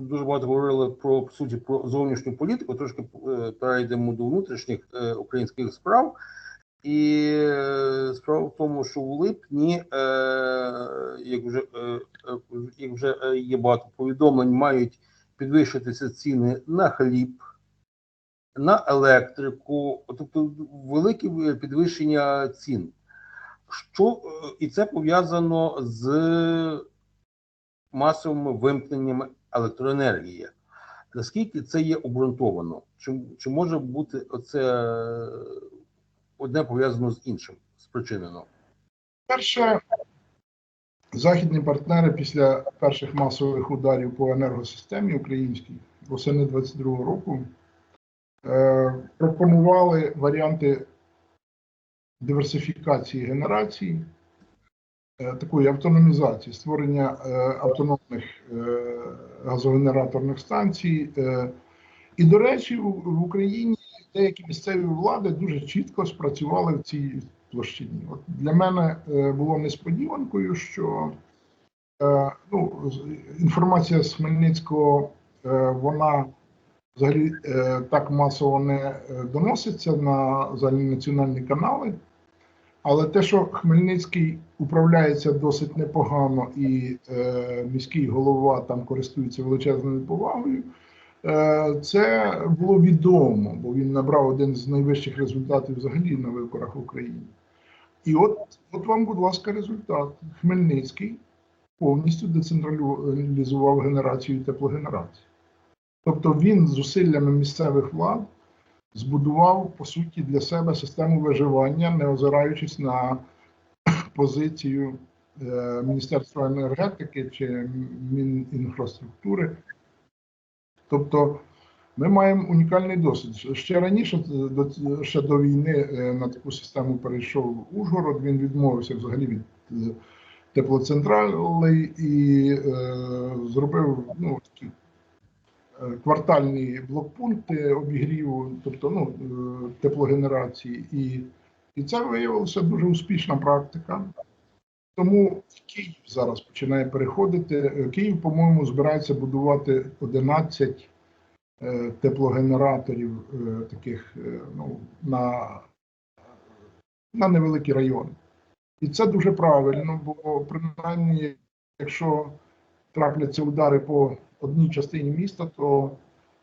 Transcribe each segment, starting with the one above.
дуже багато говорили про по суті про зовнішню політику. Трошки е, перейдемо до внутрішніх е, українських справ. І е, справа в тому, що в липні, е, як вже е, як вже є багато повідомлень, мають підвищитися ціни на хліб, на електрику, тобто велике підвищення цін. Що і це пов'язано з масовими вимкненнями електроенергії. Наскільки це є обґрунтовано? Чи, чи може бути оце е, одне пов'язано з іншим спричинено? Перше, західні партнери після перших масових ударів по енергосистемі українській восени 22-го року е, пропонували варіанти диверсифікації генерації, такої автономізації, створення е, автономних е, газогенераторних станцій. Е, і, до речі, в Україні деякі місцеві влади дуже чітко спрацювали в цій площині. От для мене е, було несподіванкою, що е, ну, інформація з Хмельницького е, вона взагалі е, так масово не е, доноситься на загальнонаціональні канали. Але те, що Хмельницький управляється досить непогано, і е, міський голова там користується величезною повагою, е, це було відомо, бо він набрав один з найвищих результатів взагалі на виборах в Україні. І от, от вам, будь ласка, результат. Хмельницький повністю децентралізував генерацію і теплогенерацію. Тобто він зусиллями місцевих влад збудував по суті для себе систему виживання, не озираючись на позицію е, Міністерства енергетики чи Мінінфраструктури. Тобто ми маємо унікальний досвід. Ще раніше, е, ще до війни, е, на таку систему перейшов Ужгород. Він відмовився взагалі від теплоцентралей і е, зробив ну, квартальні блокпункти обігріву, тобто ну, е, теплогенерації. І, і це виявилося дуже успішна практика. Тому Київ зараз починає переходити. Е, Київ, по-моєму, збирається будувати 11 е, теплогенераторів е, таких е, ну, на, на невеликі райони. І це дуже правильно, бо принаймні, якщо трапляться удари по одній частині міста, то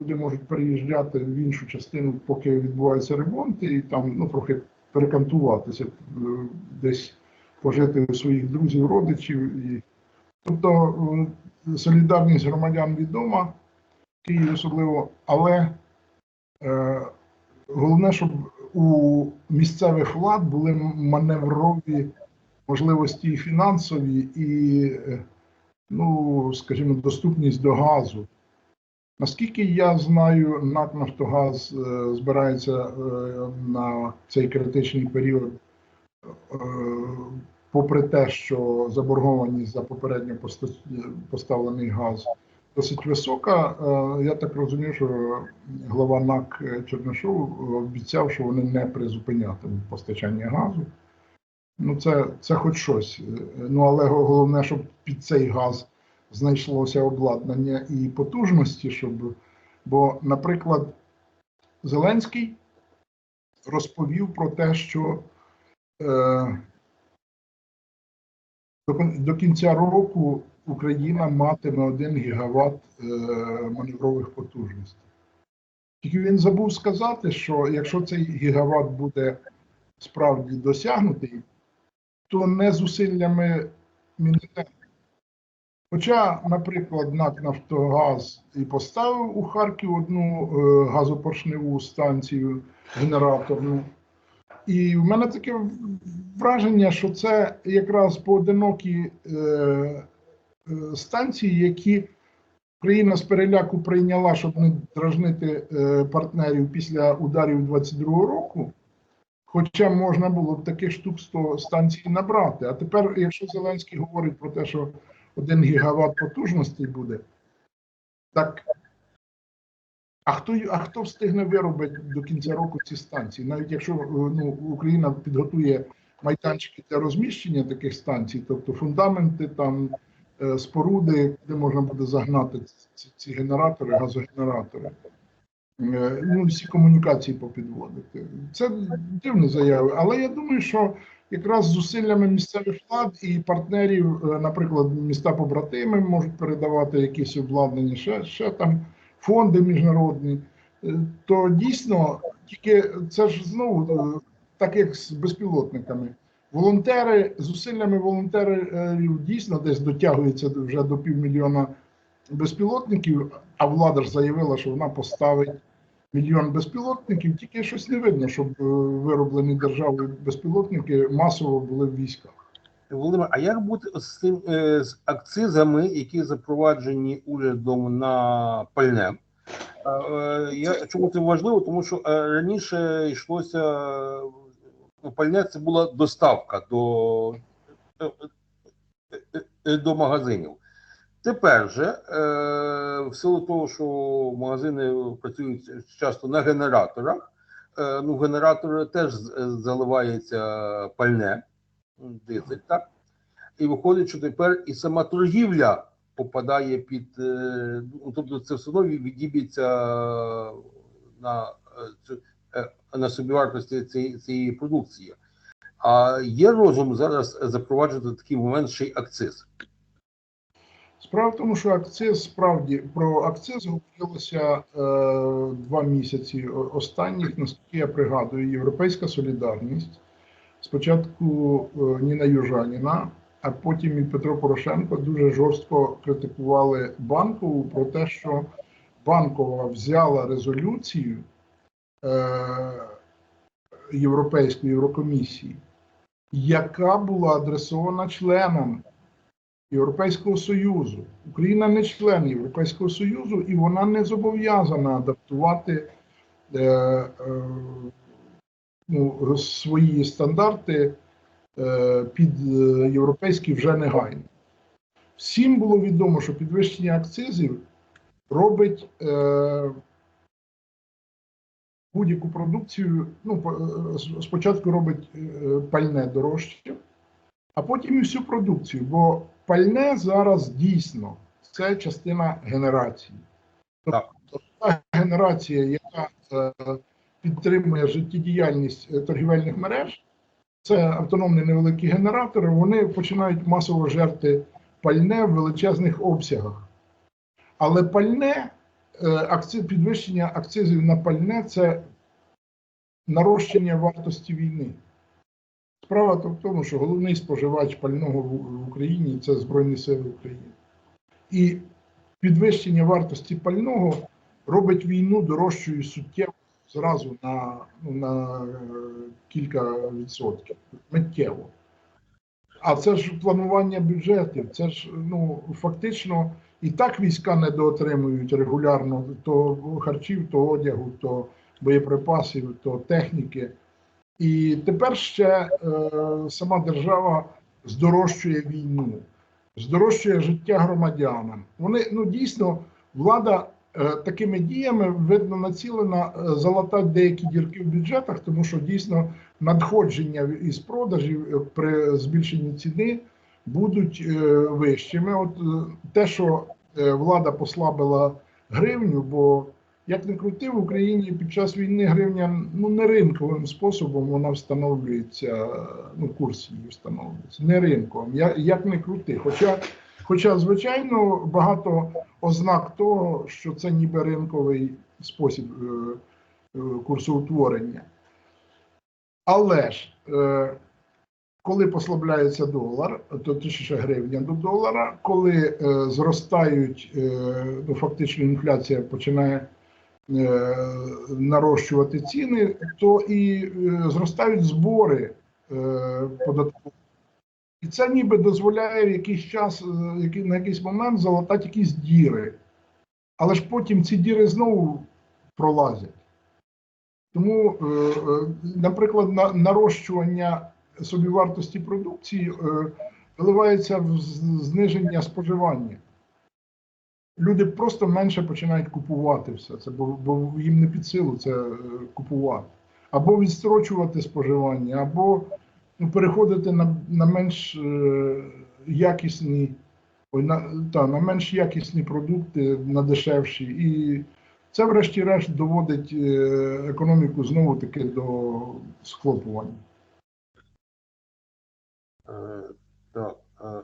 люди можуть переїжджати в іншу частину, поки відбуваються ремонти, і там ну, трохи перекантуватися, е, десь пожити у своїх друзів, родичів. І... Тобто е, солідарність громадян відома, в Києві особливо, але е, головне, щоб у місцевих влад були маневрові можливості і фінансові і, е, ну, скажімо, доступність до газу. Наскільки я знаю, НАК Нафтогаз е, збирається е, на цей критичний період, е, попри те, що заборгованість за попередньо поставлений газ досить висока. Я так розумію, що глава НАК Чернишов обіцяв, що вони не призупинятимуть постачання газу. Ну, це, це хоч щось. Е, Ну, але головне, щоб під цей газ знайшлося обладнання і потужності, щоб. Бо, наприклад, Зеленський розповів про те, що е, до, кінця року Україна матиме 1 гігават е, маневрових потужностей. Тільки він забув сказати, що якщо цей гігават буде справді досягнутий, то не зусиллями Міністерства. Хоча, наприклад, НАК Нафтогаз і поставив у Харків одну е, газопоршневу станцію генераторну. І в мене таке враження, що це якраз поодинокі е, е, станції, які країна з переляку прийняла, щоб не дражнити е, партнерів після ударів 22-го року. Хоча можна було б таких штук 100 станцій набрати. А тепер, якщо Зеленський говорить про те, що 1 гігават потужностей буде, так. А хто, а хто встигне виробити до кінця року ці станції? Навіть якщо е, ну, Україна підготує майданчики для розміщення таких станцій, тобто фундаменти, там е, споруди, де можна буде загнати ці, ці генератори, газогенератори. Е, Ну, всі комунікації попідводити. Це дивні заяви, але я думаю, що якраз зусиллями місцевих влад і партнерів, е, наприклад, міста побратими можуть передавати якісь обладнання, ще, ще там фонди міжнародні, е, то дійсно тільки це ж знову так як з безпілотниками. Волонтери зусиллями волонтерів дійсно десь дотягується вже до півмільйона безпілотників, а влада ж заявила, що вона поставить мільйон безпілотників, тільки щось не видно, щоб е, вироблені державою безпілотники масово були в військах. Володимир, а як бути з цим е, з акцизами, які запроваджені урядом на пальне? Е, Я чому це важливо? Тому що раніше йшлося пальне, це була доставка до, до магазинів. Тепер же, е, в силу того, що магазини працюють часто на генераторах, е, ну, в генератори теж заливається пальне, дизель, так? І виходить, що тепер і сама торгівля попадає під. е, ну, Тобто це все одно відіб'ється на, е, е, на собівартості цієї, цієї продукції. А є розум зараз запроваджувати такий момент ще й акциз. Справа в тому, що акциз справді про акциз говорилося е, два місяці останніх, наскільки я пригадую, Європейська солідарність. Спочатку е, Ніна Южаніна, а потім і Петро Порошенко дуже жорстко критикували банкову про те, що банкова взяла резолюцію е, Європейської Єврокомісії, яка була адресована членам Європейського Союзу. Україна не член Європейського Союзу, і вона не зобов'язана адаптувати е, е, ну, свої стандарти е, під е, європейські вже негайно. Всім було відомо, що підвищення акцизів робить е, будь-яку продукцію. Ну, е, спочатку робить е, пальне дорожче, а потім і всю продукцію. Бо пальне зараз дійсно це частина генерації. Так. Тобто та генерація, яка е, підтримує життєдіяльність е, торгівельних мереж, це автономні невеликі генератори, вони починають масово жерти пальне в величезних обсягах. Але пальне, е, підвищення акцизів на пальне це нарощення вартості війни. Справа в тому, що головний споживач пального в в Україні це Збройні Сили України. І підвищення вартості пального робить війну дорожчою суттєво зразу на, ну, на е, кілька відсотків, миттєво. А це ж планування бюджетів, це ж ну, фактично і так війська недоотримують регулярно то харчів, то одягу, то боєприпасів, то техніки. І тепер ще е, сама держава здорожчує війну, здорожчує життя громадянам. Вони ну дійсно влада е, такими діями видно націлена е, залатати деякі дірки в бюджетах, тому що дійсно надходження із продажів е, при збільшенні ціни будуть е, вищими. От е, те, що е, влада послабила гривню, бо як не крути, в Україні під час війни гривня ну не ринковим способом вона встановлюється, ну курс її встановлюється, не ринковим, як, як не крути. Хоча, хоча, звичайно, багато ознак того, що це ніби ринковий спосіб е, е, курсоутворення. Але ж, е, коли послабляється долар, то точніше гривня до долара, коли е, зростають, е, ну фактично інфляція починає нарощувати ціни, то і е, зростають збори е, податкові. І це ніби дозволяє в якийсь час, е, на якийсь момент залатати якісь діри. Але ж потім ці діри знову пролазять. Тому, е, е, наприклад, на, нарощування собівартості продукції е, виливається в зниження споживання люди просто менше починають купувати все це, бо, бо їм не під силу це е, купувати. Або відстрочувати споживання, або ну, переходити на на менш е, якісні ой, на, та, на менш якісні продукти, на дешевші. І це, врешті-решт, доводить е, економіку знову таки до схлопування. Е, так. Е,